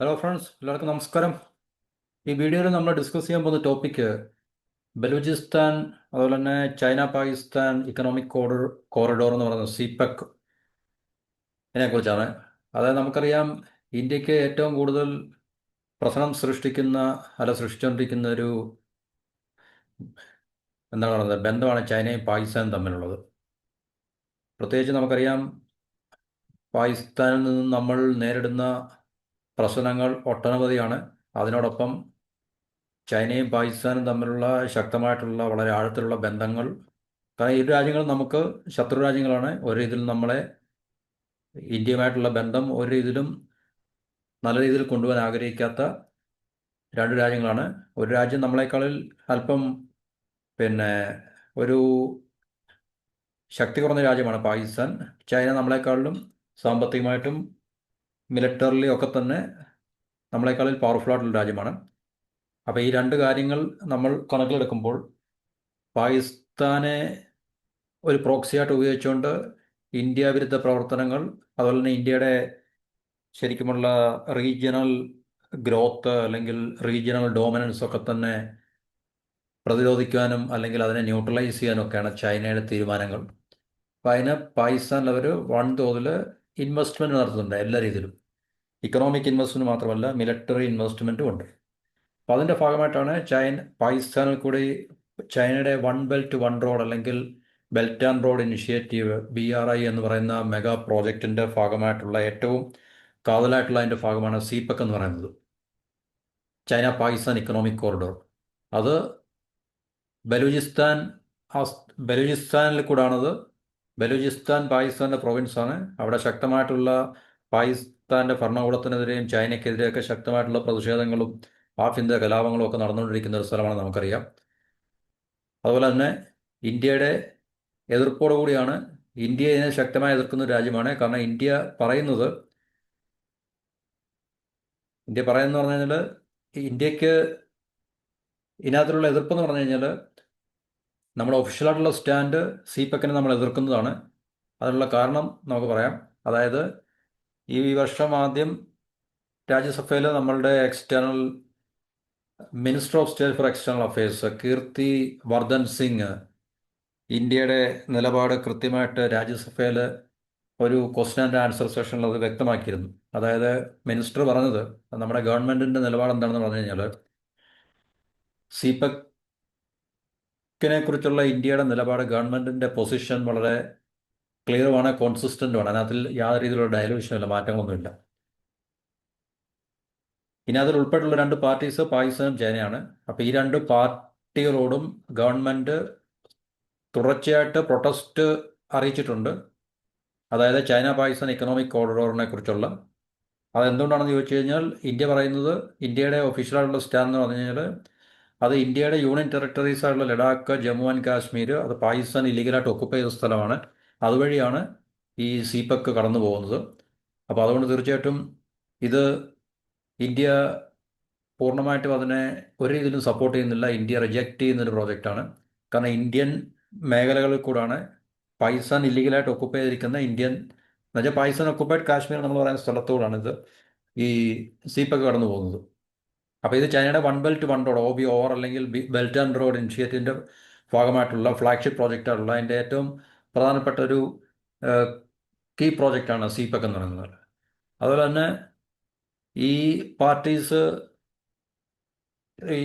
Hello friends എല്ലാവർക്കും നമസ്കാരം. ഈ വീഡിയോയിൽ നമ്മൾ ഡിസ്കസ് ചെയ്യാൻ പോകുന്ന ടോപ്പിക്ക് ബലൂചിസ്ഥാൻ അതുപോലെ തന്നെ China Pakistan economic corridor corridor എന്ന് പറയുന്നത് സിപെക് ഇതിനെക്കുറിച്ചാണ് അതായത് നമുക്കറിയാം ഇന്ത്യയ്ക്ക് ഏറ്റവും കൂടുതൽ പ്രശ്നം സൃഷ്ടിക്കുന്ന അല്ല സൃഷ്ടിച്ചുകൊണ്ടിരിക്കുന്ന ഒരു എന്താണ് പറയുന്നത് ബന്ധമാണ് ചൈനയും പാകിസ്ഥാനും തമ്മിലുള്ളത്. പ്രത്യേകിച്ച് നമുക്കറിയാം പാകിസ്ഥാനിൽ നിന്നും നമ്മൾ നേരിടുന്ന പ്രശ്നങ്ങൾ ഒട്ടനവധിയാണ്. അതിനോടൊപ്പം ചൈനയും പാകിസ്ഥാനും തമ്മിലുള്ള ശക്തമായിട്ടുള്ള വളരെ ആഴത്തിലുള്ള ബന്ധങ്ങൾ. കാരണം ഇരു രാജ്യങ്ങളും നമുക്ക് ശത്രു രാജ്യങ്ങളാണ്. ഒരു രീതിയിൽ നമ്മളെ ഇന്ത്യയുമായിട്ടുള്ള ബന്ധം ഒരു രീതിയിലും നല്ല രീതിയിൽ കൊണ്ടുപോകാൻ ആഗ്രഹിക്കാത്ത രണ്ട് രാജ്യങ്ങളാണ്. ഒരു രാജ്യം നമ്മളെക്കാളിൽ അല്പം പിന്നെ ഒരു ശക്തി കുറഞ്ഞ രാജ്യമാണ് പാകിസ്ഥാൻ. ചൈന നമ്മളെക്കാളിലും സാമ്പത്തികമായിട്ടും മിലിറ്ററിലി ഒക്കെ തന്നെ നമ്മളെക്കാളിൽ പവർഫുൾ ആയിട്ടുള്ള രാജ്യമാണ്. അപ്പോൾ ഈ രണ്ട് കാര്യങ്ങൾ നമ്മൾ കണക്കിലെടുക്കുമ്പോൾ പാകിസ്ഥാനെ ഒരു പ്രോക്സിയായിട്ട് ഉപയോഗിച്ചുകൊണ്ട് ഇന്ത്യ വിരുദ്ധ പ്രവർത്തനങ്ങൾ അതുപോലെ തന്നെ ഇന്ത്യയുടെ ശരിക്കുമുള്ള റീജിയണൽ ഗ്രോത്ത് അല്ലെങ്കിൽ റീജിയണൽ ഡോമിനൻസ് ഒക്കെ തന്നെ പ്രതിരോധിക്കാനും അല്ലെങ്കിൽ അതിനെ ന്യൂട്രലൈസ് ചെയ്യാനും ഒക്കെയാണ് ചൈനയുടെ തീരുമാനങ്ങൾ. അപ്പോൾ അതിന് പാകിസ്ഥാനിൽ അവർ വൻതോതിൽ ഇൻവെസ്റ്റ്മെന്റ് നടത്തുന്നുണ്ട് എല്ലാ രീതിയിലും. ഇക്കണോമിക് ഇൻവെസ്റ്റ്മെന്റ് മാത്രമല്ല മിലിറ്ററി ഇൻവെസ്റ്റ്മെന്റും ഉണ്ട്. അപ്പോൾ അതിന്റെ ഭാഗമായിട്ടാണ് ചൈന പാകിസ്ഥാനിൽ കൂടി ചൈനയുടെ വൺ ബെൽറ്റ് വൺ റോഡ് അല്ലെങ്കിൽ belt and road initiative B R I എന്ന് പറയുന്ന മെഗാ പ്രോജക്റ്റിന്റെ ഭാഗമായിട്ടുള്ള ഏറ്റവും കാതലായിട്ടുള്ള അതിന്റെ ഭാഗമാണ് സീപക് എന്ന് പറയുന്നത്. ചൈന പാകിസ്ഥാൻ ഇക്കണോമിക് കോറിഡോർ അത് ബലൂചിസ്ഥാൻ ബലൂചിസ്ഥാനിൽ കൂടാണത് ബലൂചിസ്ഥാൻ പാകിസ്ഥാന്റെ പ്രൊവിൻസാണ് അവിടെ ശക്തമായിട്ടുള്ള പാകിസ്ഥാന്റെ ഭരണകൂടത്തിനെതിരെയും ചൈനയ്ക്കെതിരെയൊക്കെ ശക്തമായിട്ടുള്ള പ്രതിഷേധങ്ങളും ആഭ്യന്തര കലാപങ്ങളും ഒക്കെ നടന്നുകൊണ്ടിരിക്കുന്ന ഒരു സ്ഥലമാണ് നമുക്കറിയാം. അതുപോലെ തന്നെ ഇന്ത്യയുടെ എതിർപ്പോടുകൂടിയാണ് ഇന്ത്യ ഇതിനെ ശക്തമായി എതിർക്കുന്ന രാജ്യമാണ്. കാരണം ഇന്ത്യ പറയുന്നത് ഇന്ത്യ പറയുന്നത് പറഞ്ഞു കഴിഞ്ഞാൽ ഇന്ത്യയ്ക്ക് ഇതിനകത്തുള്ള എതിർപ്പെന്ന് പറഞ്ഞു കഴിഞ്ഞാൽ നമ്മുടെ ഒഫീഷ്യലായിട്ടുള്ള സ്റ്റാൻഡ് സി പെക്കിനെ നമ്മൾ എതിർക്കുന്നതാണ്. അതിനുള്ള കാരണം നമുക്ക് പറയാം. അതായത് ഈ വർഷം ആദ്യം രാജ്യസഭയിൽ നമ്മളുടെ external minister of state for external affairs Kirti Vardhan Singh ഇന്ത്യയുടെ നിലപാട് കൃത്യമായിട്ട് രാജ്യസഭയിൽ ഒരു ക്വസ്റ്റ്യൻ ആൻഡ് ആൻസർ സെഷനിൽ അത് വ്യക്തമാക്കിയിരുന്നു. അതായത് മിനിസ്റ്റർ പറഞ്ഞത് നമ്മുടെ ഗവൺമെന്റിന്റെ നിലപാട് എന്താണെന്ന് പറഞ്ഞു കഴിഞ്ഞാൽ സീപെക്കിനെ കുറിച്ചുള്ള ഇന്ത്യയുടെ നിലപാട് ഗവൺമെന്റിന്റെ പൊസിഷൻ വളരെ ക്ലിയറുമാണ് കോൺസിസ്റ്റന്റുമാണ് അതിനകത്തിൽ യാതൊരു രീതിയിലുള്ള ഡയലൂഷനില്ല മാറ്റങ്ങളൊന്നുമില്ല. ഇനി അതിൽ ഉൾപ്പെട്ടുള്ള രണ്ട് പാർട്ടീസ് പാകിസ്ഥാനും ചൈനയാണ്. അപ്പോൾ ഈ രണ്ട് പാർട്ടികളോടും ഗവൺമെന്റ് തുടർച്ചയായിട്ട് പ്രൊട്ടസ്റ്റ് അറിയിച്ചിട്ടുണ്ട്. അതായത് ചൈന പാകിസ്ഥാൻ ഇക്കണോമിക് കോറിഡോറിനെ കുറിച്ചുള്ള. അതെന്തുകൊണ്ടാണെന്ന് ചോദിച്ചു കഴിഞ്ഞാൽ ഇന്ത്യ പറയുന്നത് ഇന്ത്യയുടെ ഒഫീഷ്യലായിട്ടുള്ള സ്റ്റാൻഡ് എന്ന് പറഞ്ഞു കഴിഞ്ഞാൽ അത് ഇന്ത്യയുടെ യൂണിയൻ ടെറിട്ടറീസ് ആയിട്ടുള്ള ലഡാക്ക് ജമ്മു ആൻഡ് കാശ്മീർ അത് പാകിസ്ഥാൻ ഇല്ലീഗലായിട്ട് ഒക്കുപ്പൈ ചെയ്ത സ്ഥലമാണ്. അതുവഴിയാണ് ഈ സീപെക്ക് കടന്നു പോകുന്നത്. അപ്പോൾ അതുകൊണ്ട് തീർച്ചയായിട്ടും ഇത് ഇന്ത്യ പൂർണമായിട്ടും അതിനെ ഒരു രീതിയിലും സപ്പോർട്ട് ചെയ്യുന്നില്ല. ഇന്ത്യ റിജക്റ്റ് ചെയ്യുന്നൊരു പ്രോജക്റ്റാണ് കാരണം ഇന്ത്യൻ മേഖലകളിൽ കൂടാണ് പാകിസ്ഥാൻ ഇല്ലീഗലായിട്ട് ഒക്കുപ്പൈ ചെയ്തിരിക്കുന്ന ഇന്ത്യൻ എന്നുവെച്ചാൽ പാകിസ്ഥാൻ ഒക്കുപ്പൈഡ് കാശ്മീർ നമ്മൾ പറയുന്ന സ്ഥലത്തോടാണ് ഇത് ഈ സീപ്പൊക്കെ കടന്നു പോകുന്നത്. അപ്പോൾ ഇത് ചൈനയുടെ one belt one road OBOR അല്ലെങ്കിൽ ബെൽറ്റ് ആൻഡ് റോഡ് ഇനിഷ്യേറ്റീവിന്റെ ഭാഗമായിട്ടുള്ള ഫ്ലാഗ്ഷിപ്പ് പ്രോജക്റ്റായിട്ടുള്ള അതിന്റെ ഏറ്റവും പ്രധാനപ്പെട്ട ഒരു കീ പ്രോജക്റ്റാണ് സീപെക് എന്ന് പറയുന്നത്. അതുപോലെ തന്നെ ഈ പാർട്ടീസ് ഈ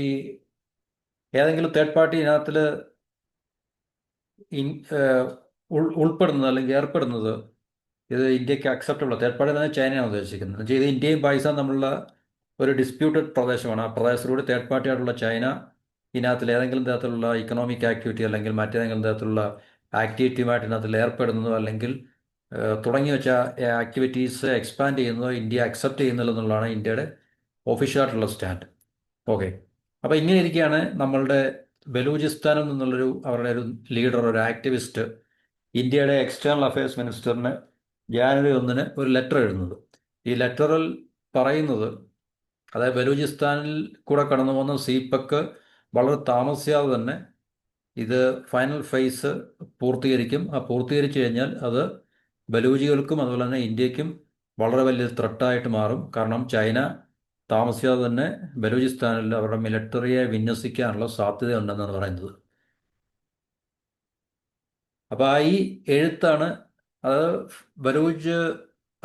ഏതെങ്കിലും തേർഡ് പാർട്ടി ഇതിനകത്തിൽ ഉൾപ്പെടുന്നത് അല്ലെങ്കിൽ ഏർപ്പെടുന്നത് ഇത് ഇന്ത്യയ്ക്ക് അക്സെപ്റ്റബിൾ തേർഡ് പാർട്ടി തന്നെ ചൈനയാണ് ഉദ്ദേശിക്കുന്നത്. ഇത് ഇന്ത്യയും പൈസ തമ്മിലുള്ള ഒരു ഡിസ്പ്യൂട്ടഡ് പ്രദേശമാണ്. ആ പ്രദേശത്തിലൂടെ തേർഡ് പാർട്ടി ആയിട്ടുള്ള ചൈന ഇതിനകത്തിൽ ഏതെങ്കിലും തരത്തിലുള്ള ഇക്കണോമിക് ആക്ടിവിറ്റി അല്ലെങ്കിൽ മറ്റേതെങ്കിലും തരത്തിലുള്ള ആക്ടിവിറ്റിയുമായിട്ട് ഇതിനകത്തിൽ ഏർപ്പെടുന്നതോ അല്ലെങ്കിൽ തുടങ്ങി വെച്ച ആക്ടിവിറ്റീസ് എക്സ്പാൻഡ് ചെയ്യുന്നതോ ഇന്ത്യ അക്സെപ്റ്റ് ചെയ്യുന്നില്ല എന്നുള്ളതാണ് ഇന്ത്യയുടെ ഒഫീഷ്യലായിട്ടുള്ള സ്റ്റാൻഡ് ഓക്കെ അപ്പോൾ ഇങ്ങനെ ഇരിക്കുകയാണ് നമ്മളുടെ ബലൂചിസ്ഥാനിൽ നിന്നുള്ളൊരു അവരുടെ ഒരു ലീഡർ ഒരു ആക്ടിവിസ്റ്റ് ഇന്ത്യയുടെ എക്സ്റ്റേണൽ അഫയേഴ്സ് മിനിസ്റ്ററിന് ജാനുവരി ഒന്നിന് ഒരു ലെറ്റർ എഴുതുന്നത്. ഈ ലെറ്ററിൽ പറയുന്നത് അതായത് ബലൂചിസ്ഥാനിൽ കൂടെ കടന്നു പോകുന്ന സീപെക്ക് വളരെ താമസിയാതെ തന്നെ ഇത് ഫൈനൽ ഫേസ് പൂർത്തീകരിക്കും. ആ പൂർത്തീകരിച്ചു കഴിഞ്ഞാൽ അത് ബലൂചികൾക്കും അതുപോലെ തന്നെ ഇന്ത്യക്കും വളരെ വലിയ ത്രട്ടായിട്ട് മാറും. കാരണം ചൈന താമസിയാതെ തന്നെ ബലൂചിസ്ഥാനിൽ അവരുടെ മിലിറ്ററിയെ വിന്യസിക്കാനുള്ള സാധ്യതയുണ്ടെന്നാണ് പറയുന്നത്. അപ്പോൾ ആ ഈ എഴുത്താണ് അത് Baloch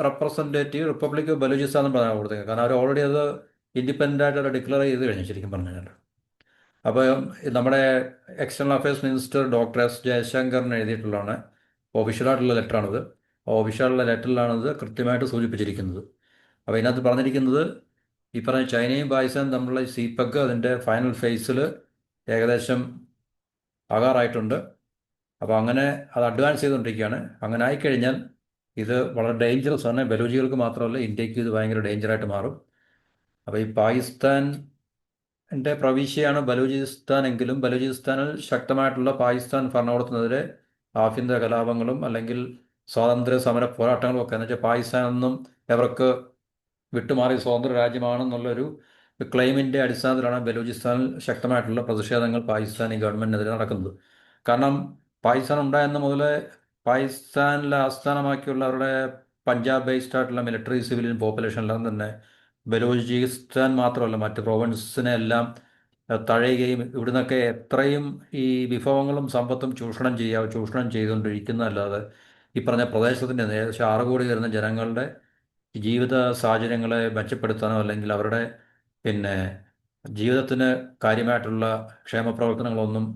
representative republic of Balochistan എന്ന് പറയാൻ കാരണം അവർ ഓൾറെഡി അത് ഇൻഡിപെൻഡന്റ് ആയിട്ട് അവർ ഡിക്ലെയർ ചെയ്ത് കഴിഞ്ഞു ശരിക്കും പറഞ്ഞു കഴിഞ്ഞാൽ അപ്പോൾ നമ്മുടെ external affairs minister doctor S ജയശങ്കറിന് എഴുതിയിട്ടുള്ളതാണ് ഒഫീഷ്യലായിട്ടുള്ള ലെറ്ററാണിത്. ഒഫീഷ്യലുള്ള ലെറ്ററിലാണിത് കൃത്യമായിട്ട് സൂചിപ്പിച്ചിരിക്കുന്നത്. അപ്പോൾ ഇതിനകത്ത് പറഞ്ഞിരിക്കുന്നത് ഈ പറഞ്ഞ ചൈനയും പാകിസ്ഥാനും തമ്മിലുള്ള സീപക്ക് അതിന്റെ ഫൈനൽ ഫേസിൽ ഏകദേശം ആകാറായിട്ടുണ്ട്. അപ്പോൾ അങ്ങനെ അത് അഡ്വാൻസ് ചെയ്തുകൊണ്ടിരിക്കുകയാണ്. അങ്ങനെ ആയിക്കഴിഞ്ഞാൽ ഇത് വളരെ ഡേഞ്ചറസ് ആണ്. ബലൂജികൾക്ക് മാത്രമല്ല ഇന്ത്യയ്ക്ക് ഇത് ഭയങ്കര ഡേഞ്ചറായിട്ട് മാറും. അപ്പോൾ ഈ പാകിസ്ഥാന്റെ പ്രവിശ്യയാണ് ബലൂചിസ്ഥാൻ എങ്കിലും ബലൂചിസ്ഥാനിൽ ശക്തമായിട്ടുള്ള പാകിസ്ഥാൻ ഭരണകൂടത്തിനെതിരെ ആഭ്യന്തര കലാപങ്ങളും അല്ലെങ്കിൽ സ്വാതന്ത്ര്യ സമര പോരാട്ടങ്ങളും ഒക്കെ. എന്ന് വെച്ചാൽ പാകിസ്ഥാനൊന്നും അവർക്ക് വിട്ടുമാറി സ്വതന്ത്ര രാജ്യമാണെന്നുള്ളൊരു ക്ലെയിമിന്റെ അടിസ്ഥാനത്തിലാണ് ബലൂചിസ്ഥാനിൽ ശക്തമായിട്ടുള്ള പ്രതിഷേധങ്ങൾ പാകിസ്ഥാനി ഗവൺമെന്റിനെതിരെ നടക്കുന്നത്. കാരണം പാകിസ്ഥാൻ ഉണ്ടായെന്ന് മുതലേ പാകിസ്ഥാനിലെ ആസ്ഥാനമാക്കിയുള്ള അവരുടെ പഞ്ചാബ് ബേസ്ഡ് ആയിട്ടുള്ള മിലിറ്ററി സിവിലിയൻ പോപ്പുലേഷൻ എല്ലാം തന്നെ ബലൂചിസ്ഥാൻ മാത്രമല്ല മറ്റ് പ്രൊവിൻസിനെ എല്ലാം തഴയുകയും ഇവിടുന്നൊക്കെ എത്രയും ഈ വിഭവങ്ങളും സമ്പത്തും ചൂഷണം ചെയ്യുക ചൂഷണം ചെയ്തുകൊണ്ടിരിക്കുന്നതല്ലാതെ ഈ പറഞ്ഞ പ്രദേശത്തിന്റെ ഏകദേശം ആറ് കോടി വരുന്ന ജനങ്ങളുടെ ജീവിത സാഹചര്യങ്ങളെ മെച്ചപ്പെടുത്താനോ അല്ലെങ്കിൽ അവരുടെ പിന്നെ ജീവിതത്തിന് കാര്യമായിട്ടുള്ള ക്ഷേമ പ്രവർത്തനങ്ങളൊന്നും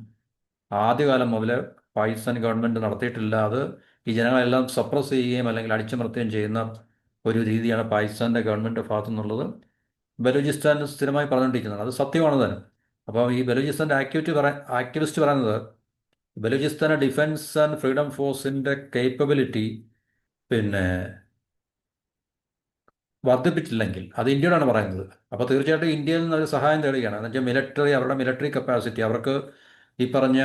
ആദ്യകാലം മുതൽ പാകിസ്ഥാൻ ഗവൺമെന്റ് നടത്തിയിട്ടില്ല. അത് ഈ ജനങ്ങളെല്ലാം സപ്രസ് ചെയ്യുകയും അല്ലെങ്കിൽ അടിച്ചമർത്തുകയും ചെയ്യുന്ന ഒരു രീതിയാണ് പാകിസ്ഥാന്റെ ഗവൺമെന്റ് ഭാഗത്തു നിന്നുള്ളത് ബലൂചിസ്ഥാൻ സ്ഥിരമായി പറഞ്ഞുകൊണ്ടിരിക്കുന്നത് അത് സത്യമാണ് തന്നെ. അപ്പോൾ ഈ ബലൂചിസ്ഥാന്റെ ആക്ടിവിറ്റി പറയാൻ ആക്ടിവിസ്റ്റ് പറയുന്നത് ബലൂചിസ്ഥാൻ ഡിഫൻസ് ആൻഡ് ഫ്രീഡം ഫോഴ്സിന്റെ കേപ്പബിലിറ്റി പിന്നെ വർദ്ധിപ്പിച്ചില്ലെങ്കിൽ അത് ഇന്ത്യയോടാണ് പറയുന്നത്. അപ്പോൾ തീർച്ചയായിട്ടും ഇന്ത്യയിൽ നിന്ന് ഒരു സഹായം തേടുകയാണ്. എന്ന് വെച്ചാൽ മിലിറ്ററി അവരുടെ മിലിറ്ററി കപ്പാസിറ്റി അവർക്ക് ഈ പറഞ്ഞ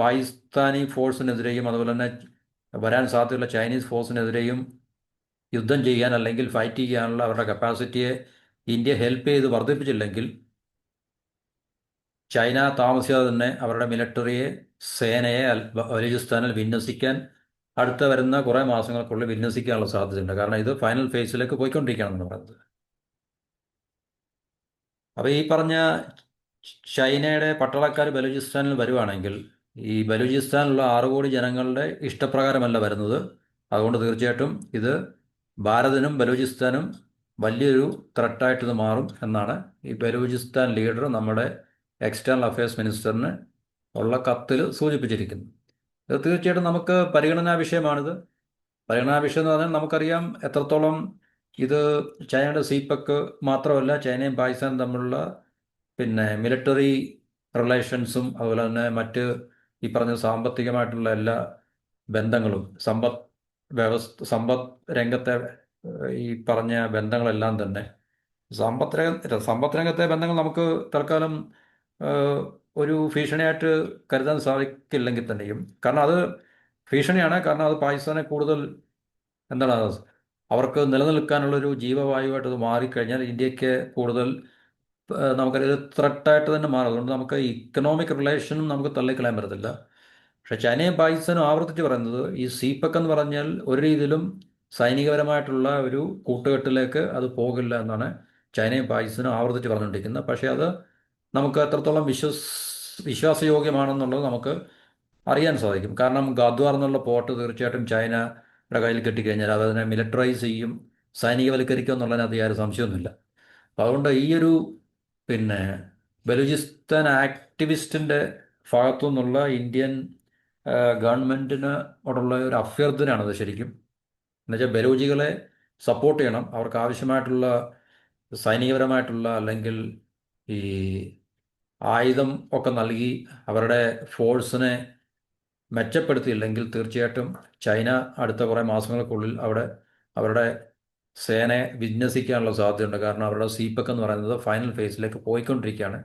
പാകിസ്ഥാനി ഫോഴ്സിനെതിരെയും അതുപോലെ തന്നെ വരാൻ സാധ്യതയുള്ള ചൈനീസ് ഫോഴ്സിനെതിരെയും യുദ്ധം ചെയ്യാൻ അല്ലെങ്കിൽ ഫൈറ്റ് ചെയ്യാനുള്ള അവരുടെ കപ്പാസിറ്റിയെ ഇന്ത്യ ഹെൽപ്പ് ചെയ്ത് വർദ്ധിപ്പിച്ചില്ലെങ്കിൽ ചൈന താമസിയാതെ തന്നെ അവരുടെ മിലിറ്ററിയെ സേനയെ ബലൂചിസ്ഥാനിൽ വിന്യസിക്കാൻ അടുത്ത വരുന്ന കുറേ മാസങ്ങൾക്കുള്ളിൽ വിന്യസിക്കാനുള്ള സാധ്യതയുണ്ട്. കാരണം ഇത് ഫൈനൽ ഫേസിലേക്ക് പോയിക്കൊണ്ടിരിക്കുകയാണെന്ന് പറയുന്നത്. അപ്പോൾ ഈ പറഞ്ഞ ചൈനയുടെ പട്ടാളക്കാർ ബലൂചിസ്ഥാനിൽ വരുവാണെങ്കിൽ ഈ ബലൂചിസ്ഥാനിലുള്ള ആറ് കോടി ജനങ്ങളുടെ ഇഷ്ടപ്രകാരമല്ല വരുന്നത്. അതുകൊണ്ട് തീർച്ചയായിട്ടും ഇത് ഭാരതിനും ബലൂചിസ്ഥാനും വലിയൊരു ത്രട്ടായിട്ടത് മാറും എന്നാണ് ഈ ബലൂചിസ്ഥാൻ ലീഡർ നമ്മുടെ എക്സ്റ്റേണൽ അഫയേഴ്സ് മിനിസ്റ്ററിന് ഉള്ള കത്തിൽ സൂചിപ്പിച്ചിരിക്കുന്നത് ഇത് തീർച്ചയായിട്ടും നമുക്ക് പരിഗണനാ വിഷയമാണിത്. പരിഗണനാ വിഷയം എന്ന് പറഞ്ഞാൽ നമുക്കറിയാം എത്രത്തോളം ഇത് ചൈനയുടെ സീപ്പക്ക് മാത്രമല്ല ചൈനയും പാകിസ്ഥാനും തമ്മിലുള്ള പിന്നെ മിലിറ്ററി റിലേഷൻസും അതുപോലെ തന്നെ മറ്റ് ഈ പറഞ്ഞ സാമ്പത്തികമായിട്ടുള്ള എല്ലാ ബന്ധങ്ങളും സമ്പദ് വ്യവസ്ഥ സമ്പദ് രംഗത്തെ ഈ പറഞ്ഞ ബന്ധങ്ങളെല്ലാം തന്നെ. സമ്പദ് രംഗ സമ്പദ് രംഗത്തെ ബന്ധങ്ങൾ നമുക്ക് തൽക്കാലം ഒരു ഭീഷണിയായിട്ട് കരുതാൻ സാധിക്കില്ലെങ്കിൽ തന്നെയും. കാരണം അത് ഭീഷണിയാണ്. കാരണം അത് പാകിസ്ഥാനെ കൂടുതൽ എന്താണ് അവർക്ക് നിലനിൽക്കാനുള്ളൊരു ജീവവായുവായിട്ട് അത് മാറിക്കഴിഞ്ഞാൽ ഇന്ത്യയ്ക്ക് കൂടുതൽ നമുക്കത് ത്രട്ടായിട്ട് തന്നെ മാറും. അതുകൊണ്ട് നമുക്ക് ഇക്കണോമിക് റിലേഷനും നമുക്ക് തള്ളിക്കളയാൻ പറ്റത്തില്ല. പക്ഷേ ചൈനയും പാകിസ്ഥാനും ആവർത്തിച്ച് പറയുന്നത് ഈ സീപക് എന്ന് പറഞ്ഞാൽ ഒരു രീതിയിലും സൈനികപരമായിട്ടുള്ള ഒരു കൂട്ടുകെട്ടിലേക്ക് അത് പോകില്ല എന്നാണ് ചൈനയും പാകിസ്ഥാനും ആവർത്തിച്ച് പറഞ്ഞുകൊണ്ടിരിക്കുന്നത്. പക്ഷേ അത് നമുക്ക് എത്രത്തോളം വിശ്വസ് വിശ്വാസയോഗ്യമാണെന്നുള്ളത് നമുക്ക് അറിയാൻ സാധിക്കും. കാരണം ഗാദ്വാർ എന്നുള്ള പോർട്ട് തീർച്ചയായിട്ടും ചൈനയുടെ കയ്യിൽ കിട്ടിക്കഴിഞ്ഞാൽ അത് അതിനെ മിലിറ്ററൈസ് ചെയ്യും സൈനികവൽക്കരിക്കും എന്നുള്ളതിനകത്ത് യാതൊരു സംശയമൊന്നുമില്ല. അപ്പോൾ അതുകൊണ്ട് ഈ ഒരു പിന്നെ ബലൂചിസ്ഥാൻ ആക്ടിവിസ്റ്റിന്റെ ഭാഗത്തു നിന്നുള്ള ഇന്ത്യൻ ഗവൺമെന്റിനോടുള്ള ഒരു അഭ്യർത്ഥനയാണത് ശരിക്കും. എന്നുവെച്ചാൽ ബലൂജികളെ സപ്പോർട്ട് ചെയ്യണം. അവർക്ക് ആവശ്യമായിട്ടുള്ള സൈനികപരമായിട്ടുള്ള അല്ലെങ്കിൽ ഈ ആയുധം ഒക്കെ നൽകി അവരുടെ ഫോഴ്സിനെ മെച്ചപ്പെടുത്തിയില്ലെങ്കിൽ തീർച്ചയായിട്ടും ചൈന അടുത്ത കുറേ മാസങ്ങൾക്കുള്ളിൽ അവിടെ അവരുടെ സേനയെ വിന്യസിക്കാനുള്ള സാധ്യതയുണ്ട്. കാരണം അവരുടെ സീപ്പക്ക് എന്ന് പറയുന്നത് ഫൈനൽ ഫേസിലേക്ക് പോയിക്കൊണ്ടിരിക്കുകയാണ്.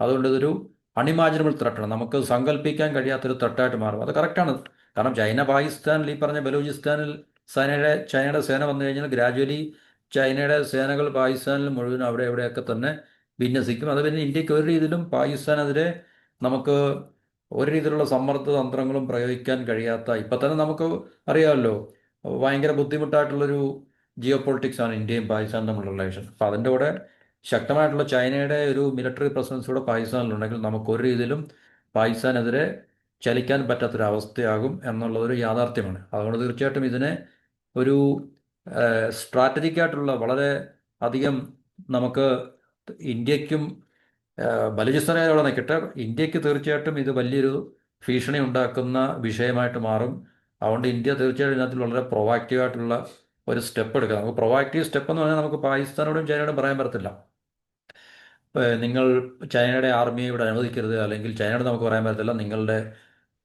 അതുകൊണ്ട് ഇതൊരു അണിമാജിനബിൾ ത്രട്ടാണ്. നമുക്ക് സങ്കല്പിക്കാൻ കഴിയാത്തൊരു ത്രട്ടായിട്ട് മാറും. അത് കറക്റ്റാണ് കാരണം ചൈന പാകിസ്ഥാനിൽ ഈ പറഞ്ഞ ബലൂചിസ്ഥാനിൽ സേനയുടെ ചൈനയുടെ സേന വന്നു കഴിഞ്ഞാൽ ഗ്രാജുവലി ചൈനയുടെ സേനകൾ പാകിസ്ഥാനിൽ മുഴുവൻ അവിടെ എവിടെയൊക്കെ തന്നെ വിന്യസിക്കും. അത് പിന്നെ ഇന്ത്യയ്ക്ക് ഒരു രീതിയിലും പാകിസ്ഥാനെതിരെ നമുക്ക് ഒരു രീതിയിലുള്ള സമ്മർദ്ദ തന്ത്രങ്ങളും പ്രയോഗിക്കാൻ കഴിയാത്ത ഇപ്പം തന്നെ നമുക്ക് അറിയാമല്ലോ ഭയങ്കര ബുദ്ധിമുട്ടായിട്ടുള്ളൊരു ജിയോ പൊളിറ്റിക്സ് ആണ് ഇന്ത്യയും പാകിസ്ഥാനും തമ്മിലുള്ള റിലേഷൻ അപ്പം അതിന്റെ കൂടെ ശക്തമായിട്ടുള്ള ചൈനയുടെ ഒരു മിലിറ്ററി പ്രസൻസ് ഇവിടെ പാകിസ്ഥാനിലുണ്ടെങ്കിൽ നമുക്ക് ഒരു രീതിയിലും പാകിസ്ഥാനെതിരെ ചലിക്കാൻ പറ്റാത്തൊരവസ്ഥയാകും എന്നുള്ളതൊരു യാഥാർത്ഥ്യമാണ്. അതുകൊണ്ട് തീർച്ചയായിട്ടും ഇതിനെ ഒരു സ്ട്രാറ്റജിക്കായിട്ടുള്ള വളരെ അധികം നമുക്ക് ഇന്ത്യക്കും ബലൂചിസ്ഥാനെ അവിടെ നിൽക്കട്ടെ ഇന്ത്യയ്ക്ക് തീർച്ചയായിട്ടും ഇത് വലിയൊരു ഭീഷണി ഉണ്ടാക്കുന്ന വിഷയമായിട്ട് മാറും. അതുകൊണ്ട് ഇന്ത്യ തീർച്ചയായിട്ടും ഇതിനകത്ത് വളരെ പ്രൊവാക്റ്റീവായിട്ടുള്ള ഒരു സ്റ്റെപ്പ് എടുക്കുക. നമുക്ക് പ്രൊവാക്റ്റീവ് സ്റ്റെപ്പ് എന്ന് പറഞ്ഞാൽ നമുക്ക് പാകിസ്ഥാനോടും ചൈനയോടും പറയാൻ പറ്റത്തില്ല. നിങ്ങൾ ചൈനയുടെ ആർമിയെ ഇവിടെ അനുവദിക്കരുത് അല്ലെങ്കിൽ ചൈനയോട് നമുക്ക് പറയാൻ പറ്റത്തില്ല. നിങ്ങളുടെ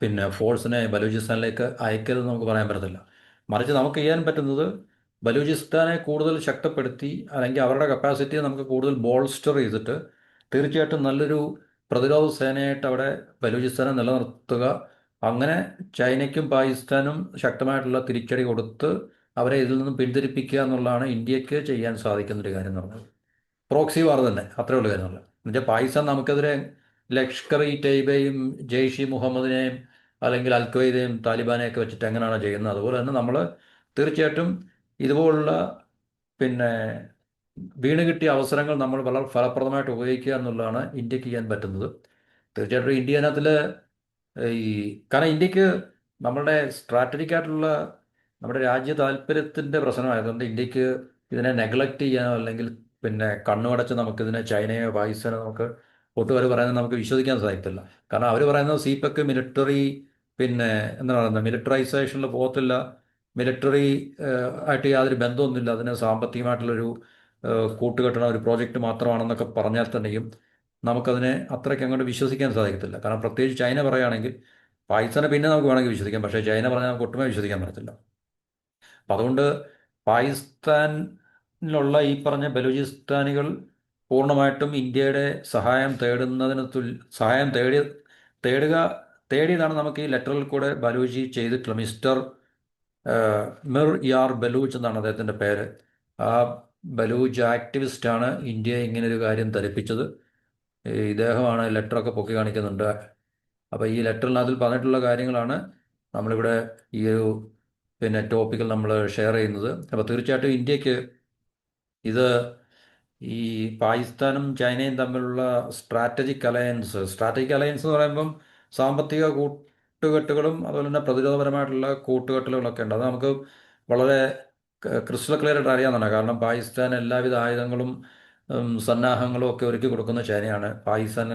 പിന്നെ ഫോഴ്സിനെ ബലൂചിസ്ഥാനിലേക്ക് അയക്കരുത് നമുക്ക് പറയാൻ പറ്റത്തില്ല. മറിച്ച് നമുക്ക് ചെയ്യാൻ പറ്റുന്നത് ബലൂചിസ്ഥാനെ കൂടുതൽ ശക്തപ്പെടുത്തി അല്ലെങ്കിൽ അവരുടെ കപ്പാസിറ്റിയെ നമുക്ക് കൂടുതൽ ബോൾസ്റ്റർ ചെയ്തിട്ട് തീർച്ചയായിട്ടും നല്ലൊരു പ്രതിരോധ സേനയായിട്ട് അവിടെ ബലൂചിസ്ഥാനെ നിലനിർത്തുക. അങ്ങനെ ചൈനയ്ക്കും പാകിസ്ഥാനും ശക്തമായിട്ടുള്ള തിരിച്ചടി കൊടുത്ത് അവരെ ഇതിൽ നിന്നും പിന്തിരിപ്പിക്കുക എന്നുള്ളതാണ് ഇന്ത്യയ്ക്ക് ചെയ്യാൻ സാധിക്കുന്നൊരു കാര്യം എന്ന് പറഞ്ഞത് പ്രോക്സി വാർ തന്നെ. അത്രേ ഉള്ളൂ കാര്യങ്ങൾ എന്നുവെച്ചാൽ പാകിസ്ഥാൻ നമുക്കെതിരെ ലഷ്കർ ഇ ടൈബയും ജെയ്ഷി മുഹമ്മദിനെയും അല്ലെങ്കിൽ അൽ ഖ്വയ്ദയും താലിബാനെയൊക്കെ വെച്ചിട്ട് എങ്ങനെയാണ് ചെയ്യുന്നത് അതുപോലെ തന്നെ നമ്മൾ തീർച്ചയായിട്ടും ഇതുപോലുള്ള പിന്നെ വീണ് കിട്ടിയ അവസരങ്ങൾ നമ്മൾ വളരെ ഫലപ്രദമായിട്ട് ഉപയോഗിക്കുക എന്നുള്ളതാണ് ഇന്ത്യയ്ക്ക് ചെയ്യാൻ പറ്റുന്നത്. തീർച്ചയായിട്ടും ഇന്ത്യ അതിനകത്തിൽ ഈ കാരണം ഇന്ത്യയ്ക്ക് നമ്മളുടെ സ്ട്രാറ്റജിക് ആയിട്ടുള്ള നമ്മുടെ രാജ്യ താല്പര്യത്തിന്റെ പ്രശ്നമായതുകൊണ്ട് ഇന്ത്യയ്ക്ക് ഇതിനെ നെഗ്ലക്റ്റ് ചെയ്യാനോ അല്ലെങ്കിൽ പിന്നെ കണ്ണുമടച്ച് നമുക്കിതിനെ ചൈനയോ പാകിസ്ഥാനോ നമുക്ക് ഒട്ടുകാർ പറയുന്നത് നമുക്ക് വിശ്വസിക്കാൻ സാധിക്കില്ല കാരണം അവർ പറയുന്നത് സീപക്ക് മിലിറ്ററി പിന്നെ എന്താ പറയുന്നത്? മിലിറ്ററൈസേഷനിൽ പോകത്തില്ല. മിലിറ്ററി ആയിട്ട് യാതൊരു ബന്ധമൊന്നുമില്ല. അതിന് സാമ്പത്തികമായിട്ടുള്ളൊരു കൂട്ടുകെട്ടണ ഒരു പ്രോജക്റ്റ് മാത്രമാണെന്നൊക്കെ പറഞ്ഞാൽ തന്നെയും നമുക്കതിനെ അത്രയ്ക്ക് അങ്ങോട്ട് വിശ്വസിക്കാൻ സാധിക്കത്തില്ല. കാരണം പ്രത്യേകിച്ച് ചൈന പറയുകയാണെങ്കിൽ പാകിസ്ഥാനെ പിന്നെ നമുക്ക് വേണമെങ്കിൽ വിശ്വസിക്കാം. പക്ഷേ ചൈന പറഞ്ഞാൽ നമുക്ക് ഒട്ടുമേ വിശ്വസിക്കാൻ പറ്റത്തില്ല. അപ്പം അതുകൊണ്ട് പാകിസ്ഥാനിലുള്ള ഈ പറഞ്ഞ ബലൂചിസ്ഥാനികൾ പൂർണമായിട്ടും ഇന്ത്യയുടെ സഹായം തേടുന്നതിന് തുല്യ സഹായം തേടി തേടുക തേടിയതാണ് നമുക്ക് ഈ ലെറ്ററിൽ കൂടെ ബലൂജി ചെയ്തിട്ടുള്ള മിസ്റ്റർ മിർ യാർ ബലൂച്ച് എന്നാണ് അദ്ദേഹത്തിന്റെ പേര്. ആ ബലൂച്ച് ആക്ടിവിസ്റ്റാണ് ഇന്ത്യയെ ഇങ്ങനെ ഒരു കാര്യം ധരിപ്പിച്ചത്. ഇദ്ദേഹമാണ് ലെറ്ററൊക്കെ പൊക്കി കാണിക്കുന്നുണ്ട്. അപ്പോൾ ഈ ലെറ്ററിൽ അതിൽ പറഞ്ഞിട്ടുള്ള കാര്യങ്ങളാണ് നമ്മളിവിടെ ഈ ഒരു പിന്നെ ടോപ്പിക്കിൽ നമ്മൾ ഷെയർ ചെയ്യുന്നത്. അപ്പോൾ തീർച്ചയായിട്ടും ഇന്ത്യയ്ക്ക് ഇത് ഈ പാകിസ്ഥാനും ചൈനയും തമ്മിലുള്ള സ്ട്രാറ്റജിക് അലയൻസ് സ്ട്രാറ്റജിക് അലയൻസ് എന്ന് പറയുമ്പം സാമ്പത്തിക കൂട്ടുകെട്ടുകളും അതുപോലെ തന്നെ പ്രതിരോധപരമായിട്ടുള്ള കൂട്ടുകെട്ടുകളൊക്കെ ഉണ്ട്. അത് നമുക്ക് വളരെ ക്രിസ്റ്റൽ ക്ലിയർ ആയിട്ട് അറിയാവുന്നതാണ് കാരണം പാകിസ്ഥാൻ എല്ലാവിധ ആയുധങ്ങളും സന്നാഹങ്ങളും ഒക്കെ ഒരുക്കി കൊടുക്കുന്ന ചൈനയാണ്. പാകിസ്ഥാൻ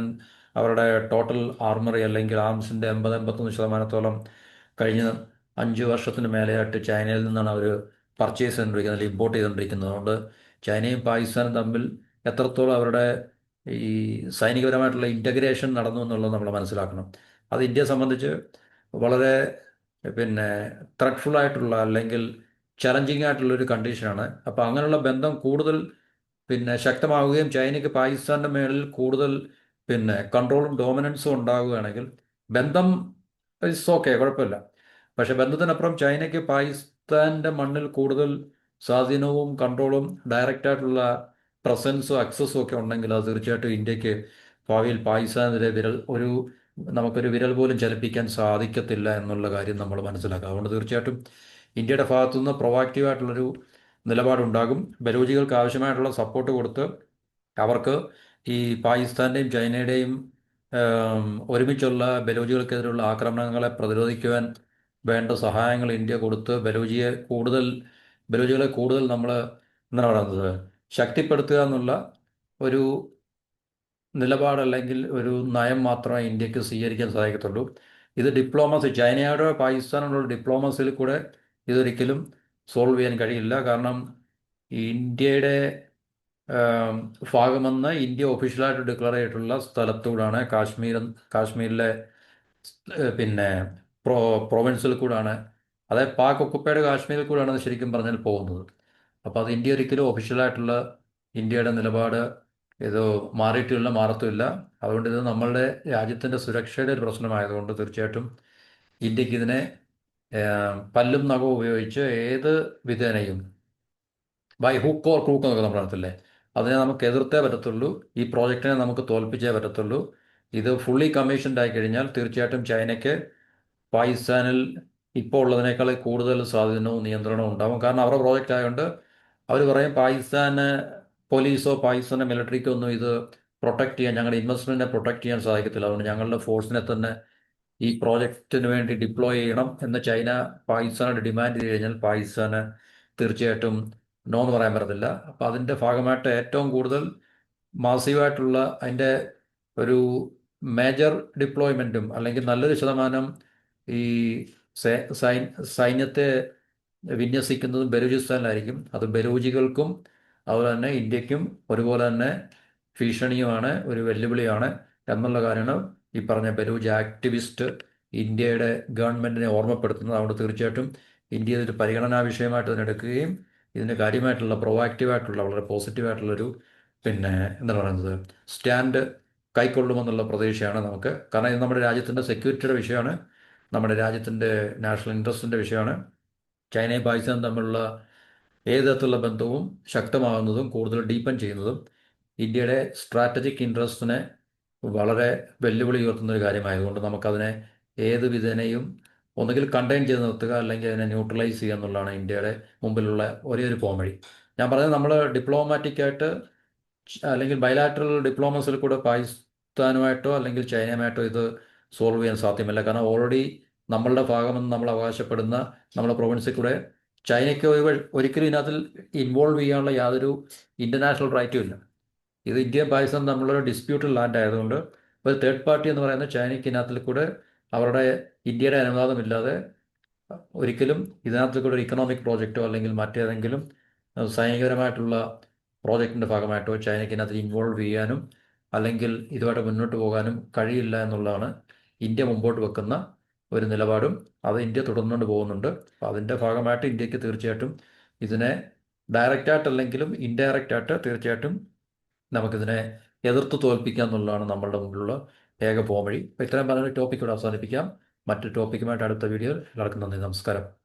അവരുടെ ടോട്ടൽ ആർമറി അല്ലെങ്കിൽ ആംസിന്റെ എൺപത് എൺപത്തൊന്ന് ശതമാനത്തോളം കഴിഞ്ഞ അഞ്ച് വർഷത്തിന് മേലെയായിട്ട് ചൈനയിൽ നിന്നാണ് അവർ പർച്ചേസ് ചെയ്തുകൊണ്ടിരിക്കുന്നത് ഇമ്പോർട്ട് ചെയ്തുകൊണ്ടിരിക്കുന്നത്. അതുകൊണ്ട് ചൈനയും പാകിസ്ഥാനും തമ്മിൽ എത്രത്തോളം അവരുടെ ഈ സൈനികപരമായിട്ടുള്ള ഇന്റഗ്രേഷൻ നടന്നു എന്നുള്ളത് നമ്മൾ മനസ്സിലാക്കണം. അത് ഇന്ത്യയെ സംബന്ധിച്ച് വളരെ പിന്നെ ത്രട്ട്ഫുള്ളായിട്ടുള്ള അല്ലെങ്കിൽ ചലഞ്ചിങ് ആയിട്ടുള്ളൊരു കണ്ടീഷനാണ് അപ്പോൾ അങ്ങനെയുള്ള ബന്ധം കൂടുതൽ പിന്നെ ശക്തമാവുകയും ചൈനയ്ക്ക് പാകിസ്ഥാന്റെ മേളിൽ കൂടുതൽ പിന്നെ കൺട്രോളും ഡോമിനൻസും ഉണ്ടാവുകയാണെങ്കിൽ ബന്ധം ഇറ്റ്സ് ഓക്കെ കുഴപ്പമില്ല. പക്ഷേ ബന്ധത്തിനപ്പുറം ചൈനയ്ക്ക് പാകിസ്ഥാന്റെ മണ്ണിൽ കൂടുതൽ സ്വാധീനവും കൺട്രോളും ഡയറക്റ്റ് ആയിട്ടുള്ള പ്രസൻസും അക്സസും ഒക്കെ ഉണ്ടെങ്കിൽ അത് തീർച്ചയായിട്ടും ഇന്ത്യയ്ക്ക് ഭാവിയിൽ പാകിസ്ഥാനെതിരെ വിരൽ ഒരു നമുക്കൊരു വിരൽ പോലും ചലിപ്പിക്കാൻ സാധിക്കത്തില്ല എന്നുള്ള കാര്യം നമ്മൾ മനസ്സിലാക്കുക. അതുകൊണ്ട് തീർച്ചയായിട്ടും ഇന്ത്യയുടെ ഭാഗത്തുനിന്ന് പ്രൊവാക്റ്റീവായിട്ടുള്ളൊരു നിലപാടുണ്ടാകും. ബലൂജികൾക്ക് ആവശ്യമായിട്ടുള്ള സപ്പോർട്ട് കൊടുത്ത് അവർക്ക് ഈ പാകിസ്ഥാന്റെയും ചൈനയുടെയും ഒരുമിച്ചുള്ള ബലൂജികൾക്കെതിരെയുള്ള ആക്രമണങ്ങളെ പ്രതിരോധിക്കുവാൻ വേണ്ട സഹായങ്ങൾ ഇന്ത്യ കൊടുത്ത് ബലൂജിയെ കൂടുതൽ ബലൂജികളെ കൂടുതൽ നമ്മൾ എന്താണ് പറയുന്നത് ശക്തിപ്പെടുത്തുക എന്നുള്ള ഒരു നിലപാടല്ലെങ്കിൽ ഒരു നയം മാത്രമേ ഇന്ത്യയ്ക്ക് സ്വീകരിക്കാൻ സാധിക്കത്തുള്ളൂ ഇത് ഡിപ്ലോമസി ചൈനയോടോ പാകിസ്ഥാനോടുള്ള ഡിപ്ലോമസിയിൽ കൂടെ ഇതൊരിക്കലും സോൾവ് ചെയ്യാൻ കഴിയില്ല. കാരണം ഇന്ത്യയുടെ ഭാഗമെന്ന് ഇന്ത്യ ഒഫീഷ്യലായിട്ട് ഡിക്ലെയർ ചെയ്തിട്ടുള്ള സ്ഥലത്തൂടാണ്. കാശ്മീർ കാശ്മീരിലെ പിന്നെ പ്രോ പ്രൊവിൻസിൽ കൂടാണ് അതായത് പാക് ഒക്കുപ്പൈഡ് കാശ്മീരിൽ കൂടെയാണ് ശരിക്കും പറഞ്ഞാൽ പോകുന്നത്. അപ്പോൾ അത് ഇന്ത്യ ഒരിക്കലും ഒഫീഷ്യലായിട്ടുള്ള ഇന്ത്യയുടെ നിലപാട് ഇത് മാറിയിട്ടില്ല മാറത്തുമില്ല. അതുകൊണ്ട് ഇത് നമ്മളുടെ രാജ്യത്തിന്റെ സുരക്ഷയുടെ ഒരു പ്രശ്നമായതുകൊണ്ട് തീർച്ചയായിട്ടും ഇന്ത്യയ്ക്ക് ഇതിനെ പല്ലും നഖവും ഉപയോഗിച്ച് ഏത് വിധേനയും ബൈ ഹുക്ക് ഓർ ക്രൂക്ക് എന്നൊക്കെ നമ്മൾ പറഞ്ഞില്ലേ അതിനെ നമുക്ക് എതിർത്തേ പറ്റത്തുള്ളൂ ഈ പ്രോജക്റ്റിനെ നമുക്ക് തോൽപ്പിച്ചേ പറ്റത്തുള്ളൂ. ഇത് ഫുള്ളി കമ്മീഷൻഡ് ആയി കഴിഞ്ഞാൽ തീർച്ചയായിട്ടും ചൈനയ്ക്ക് പാകിസ്ഥാനിൽ ഇപ്പോൾ ഉള്ളതിനേക്കാൾ കൂടുതൽ സ്വാധീനവും നിയന്ത്രണവും ഉണ്ടാകും കാരണം അവരുടെ പ്രോജക്റ്റ് ആയതുകൊണ്ട് അവർ പറയും പാകിസ്ഥാന് പോലീസോ പാകിസ്ഥാനോ മിലിറ്ററിക്കോ ഒന്നും ഇത് പ്രൊട്ടക്ട് ചെയ്യാൻ ഞങ്ങളുടെ ഇൻവെസ്റ്റ്മെന്റിനെ പ്രൊട്ടക്ട് ചെയ്യാൻ സാധിക്കത്തില്ല. അതുകൊണ്ട് ഞങ്ങളുടെ ഫോഴ്സിനെ തന്നെ ഈ പ്രോജക്റ്റിന് വേണ്ടി ഡിപ്ലോയ് ചെയ്യണം എന്ന് ചൈന പാകിസ്ഥാനോട് ഡിമാൻഡ് ചെയ്ത് കഴിഞ്ഞാൽ പാകിസ്ഥാന് തീർച്ചയായിട്ടും നോ എന്ന് പറയാൻ പറ്റത്തില്ല. അപ്പം അതിന്റെ ഭാഗമായിട്ട് ഏറ്റവും കൂടുതൽ മാസീവായിട്ടുള്ള അതിന്റെ ഒരു മേജർ ഡിപ്ലോയ്മെന്റും അല്ലെങ്കിൽ നല്ലൊരു ശതമാനം ഈ സൈന്യത്തെ വിന്യസിക്കുന്നതും ബലൂചിസ്ഥാനിലായിരിക്കും. അത് ബലൂജികൾക്കും അതുപോലെ തന്നെ ഇന്ത്യക്കും ഒരുപോലെ തന്നെ ഭീഷണിയുമാണ് ഒരു വെല്ലുവിളിയാണ് എന്നുള്ള കാര്യമാണ് ഈ പറഞ്ഞ ബലൂജ് ആക്ടിവിസ്റ്റ് ഇന്ത്യയുടെ ഗവൺമെന്റിനെ ഓർമ്മപ്പെടുത്തുന്നത്. അതുകൊണ്ട് തീർച്ചയായിട്ടും ഇന്ത്യ ഇതൊരു പരിഗണനാ വിഷയമായിട്ട് ഇതിനെടുക്കുകയും ഇതിന് കാര്യമായിട്ടുള്ള പ്രൊവാക്റ്റീവായിട്ടുള്ള വളരെ പോസിറ്റീവായിട്ടുള്ളൊരു പിന്നെ എന്താണ് പറയുന്നത് സ്റ്റാൻഡ് കൈക്കൊള്ളുമെന്നുള്ള പ്രതീക്ഷയാണ് നമുക്ക്. കാരണം ഇത് നമ്മുടെ രാജ്യത്തിന്റെ സെക്യൂരിറ്റിയുടെ വിഷയമാണ്. നമ്മുടെ രാജ്യത്തിന്റെ നാഷണൽ ഇൻട്രസ്റ്റിന്റെ വിഷയമാണ്. ചൈനയും പാകിസ്ഥാനും തമ്മിലുള്ള ഏത് തരത്തിലുള്ള ബന്ധവും ശക്തമാകുന്നതും കൂടുതൽ ഡീപ്പൻ ചെയ്യുന്നതും ഇന്ത്യയുടെ സ്ട്രാറ്റജിക് ഇൻട്രസ്റ്റിനെ വളരെ വെല്ലുവിളി ഉയർത്തുന്ന ഒരു കാര്യമായതുകൊണ്ട് നമുക്കതിനെ ഏത് വിധേനയും ഒന്നുകിൽ കണ്ടെയ്ൻ ചെയ്ത് നിർത്തുക അല്ലെങ്കിൽ അതിനെ ന്യൂട്രലൈസ് ചെയ്യുക എന്നുള്ളതാണ് ഇന്ത്യയുടെ മുമ്പിലുള്ള ഒരേ ഒരു പോംവഴി ഞാൻ പറഞ്ഞത് നമ്മൾ ഡിപ്ലോമാറ്റിക്കായിട്ട് അല്ലെങ്കിൽ ബയലാറ്ററൽ ഡിപ്ലോമസിൽ കൂടെ പാകിസ്ഥാനുമായിട്ടോ അല്ലെങ്കിൽ ചൈനയുമായിട്ടോ ഇത് സോൾവ് ചെയ്യാൻ സാധ്യമല്ല. കാരണം ഓൾറെഡി നമ്മളുടെ ഭാഗമെന്ന് നമ്മൾ അവകാശപ്പെടുന്ന നമ്മുടെ പ്രൊവിൻസിൽ കൂടെ ചൈനയ്ക്ക് ഒരിക്കലും ഇതിനകത്തിൽ ഇൻവോൾവ് ചെയ്യാനുള്ള യാതൊരു ഇന്റർനാഷണൽ റൈറ്റും ഇല്ല. ഇത് ഇന്ത്യയും പാകിസ്ഥാൻ തമ്മിലുള്ള ഡിസ്പ്യൂട്ടഡ് ലാൻഡ് ആയതുകൊണ്ട് ഒരു തേർഡ് പാർട്ടി എന്ന് പറയുന്ന ചൈനയ്ക്ക് ഇതിനകത്തിൽ കൂടെ അവരുടെ ഇന്ത്യയുടെ അനുവാദമില്ലാതെ ഒരിക്കലും ഇതിനകത്ത് കൂടെ ഒരു ഇക്കണോമിക് പ്രോജക്റ്റോ അല്ലെങ്കിൽ മറ്റേതെങ്കിലും സൈനികപരമായിട്ടുള്ള പ്രോജക്റ്റിന്റെ ഭാഗമായിട്ടോ ചൈനയ്ക്ക് ഇതിനകത്ത് ഇൻവോൾവ് ചെയ്യാനും അല്ലെങ്കിൽ ഇതുമായിട്ട് മുന്നോട്ട് പോകാനും കഴിയില്ല എന്നുള്ളതാണ് ഇന്ത്യ മുമ്പോട്ട് വെക്കുന്ന ഒരു നിലപാടും അത് ഇന്ത്യ തുടർന്നുകൊണ്ട് പോകുന്നുണ്ട്. അപ്പോൾ അതിന്റെ ഭാഗമായിട്ട് ഇന്ത്യയ്ക്ക് തീർച്ചയായിട്ടും ഇതിനെ ഡയറക്റ്റായിട്ടല്ലെങ്കിലും ഇൻഡയറക്റ്റ് ആയിട്ട് തീർച്ചയായിട്ടും നമുക്കിതിനെ എതിർത്ത് തോൽപ്പിക്കുക എന്നുള്ളതാണ് നമ്മളുടെ മുമ്പിലുള്ള ഏക പോംവഴി. അപ്പോൾ ഇത്രയും പറഞ്ഞ ടോപ്പിക്കൂടെ അവസാനിപ്പിക്കാം. മറ്റു ടോപ്പിക്കുമായിട്ട് അടുത്ത വീഡിയോയിൽ എല്ലാവർക്കും നന്ദി നമസ്കാരം.